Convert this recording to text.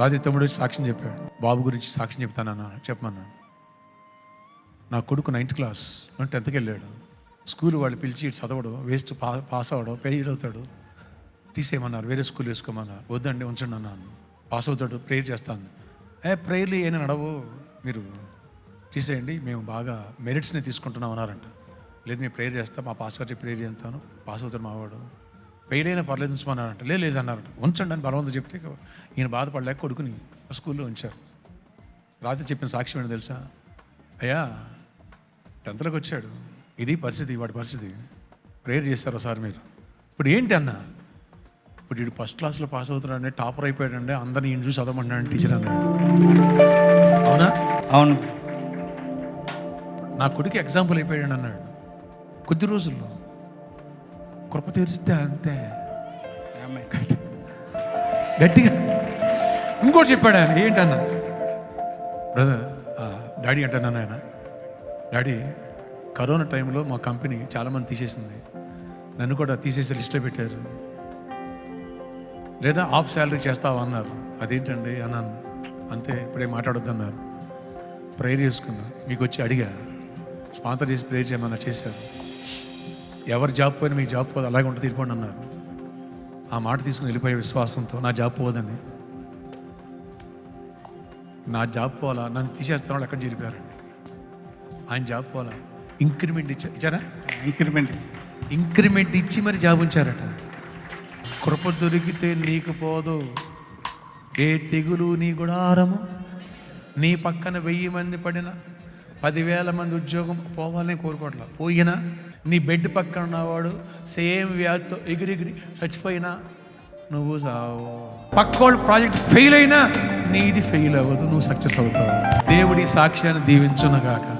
రాజు తమ్ముడు వచ్చి సాక్ష్యం చెప్పాడు. బాబు గురించి సాక్ష్యం చెప్తానన్నా చెప్పమన్నా. నా కొడుకు నైన్త్ క్లాస్ టెన్త్కి వెళ్ళాడు. స్కూల్ వాళ్ళు పిలిచి ఇటు చదవడం వేస్ట్ పా పాస్ అవ్వడం ఫెయిల్ అవుతాడు. తీసేయమన్నారు వేరే స్కూల్ వేసుకోమన్నారు. వద్దండి ఉంచండి అన్నాను. పాస్ అవుతాడు ప్రేయర్ చేస్తాను. ఏ ప్రేయర్లు ఏమైనా నడవు. మీరు తీసేయండి మేము బాగా మెరిట్స్ని తీసుకుంటున్నాం అన్నారంట. లేదు మేము ప్రేయర్ చేస్తాం మా పాస్ గారి ప్రేయర్ చేస్తాను. పాస్ అవుతాడు మావాడు. అయినా పర్లేదు ఉంచమన్నారంట లేదు లేదు అన్నారంట ఉంచండి అని బలవంతం చెప్తే ఈయన బాధపడలేక కొడుకుని ఆ స్కూల్లో ఉంచారు. రాత్రి చెప్పిన సాక్ష్యం ఏంటో తెలుసా? అయ్యా టెన్త్లోకి వచ్చాడు. ఇది పరిస్థితి వాడి పరిస్థితి. ప్రేయర్ చేస్తారు ఒకసారి మీరు? ఇప్పుడు ఏంటి అన్న? ఇప్పుడు వీడు ఫస్ట్ క్లాస్లో పాస్ అవుతున్నాడంటే టాపర్ అయిపోయాడంటే అందరిని ఈయన చూసి చదవమంటున్నాడు టీచర్ అన్నాడు. అవునా? అవును. నా కొడుకు ఎగ్జాంపుల్ అయిపోయాడు అన్నాడు. కొద్ది రోజుల్లో కృప తెరిస్తే అంతే. గట్టిగా. ఇంకోటి చెప్పాడు ఆయన ఏంటన్నా? బ్రదర్ డాడీ అంటున్నాను ఆయన డాడీ కరోనా టైంలో మా కంపెనీ చాలామంది తీసేసింది. నన్ను కూడా తీసేసి లిస్ట్లో పెట్టారు. లేదా ఆఫ్ శాలరీ చేస్తావా అన్నారు. అదేంటండి? అన్నాను. అంతే ఇప్పుడే మాట్లాడొద్దు అన్నారు ప్రేయర్ చేసుకున్నా. మీకు వచ్చి అడిగా. స్పాన్సర్ చేసి ప్రేయర్ చేయమన్నా చేశారు. ఎవరు జాబ్ పోయినా మీ జాబ్ పోదు అలాగే ఉంటుంది తీరిపోండి అన్నారు. ఆ మాట తీసుకుని వెళ్ళిపోయే విశ్వాసంతో నా జాబ్ పోదని నా జాబ్ పోవాలా? నన్ను తీసేస్తున్న వాళ్ళు ఎక్కడ చేరిపోయారండి? ఆయన జాబ్ పోవాలా? ఇంక్రిమెంట్ ఇచ్చా ఇచ్చారా? ఇంక్రిమెంట్ ఇంక్రిమెంట్ ఇచ్చి మరి జాబ్ ఉంచారట. కృప దొరికితే నీకు పోదు. ఏ తెగులు నీ గుడారము? నీ పక్కన వెయ్యి మంది పడిన పదివేల మంది ఉద్యోగం పోవాలని కోరుకోవట్లా? పోయినా నీ బెడ్ పక్కన ఉన్నవాడు సేమ్ వ్యాధితో ఎగిరెగిరి చచ్చిపోయినా నువ్వు సావు. పక్కోళ్ళు ప్రాజెక్ట్ ఫెయిల్ అయినా నీది ఫెయిల్ అవ్వదు నువ్వు సక్సెస్ అవుతావు. దేవుడి సాక్ష్యాన్ని దీవించునగాక.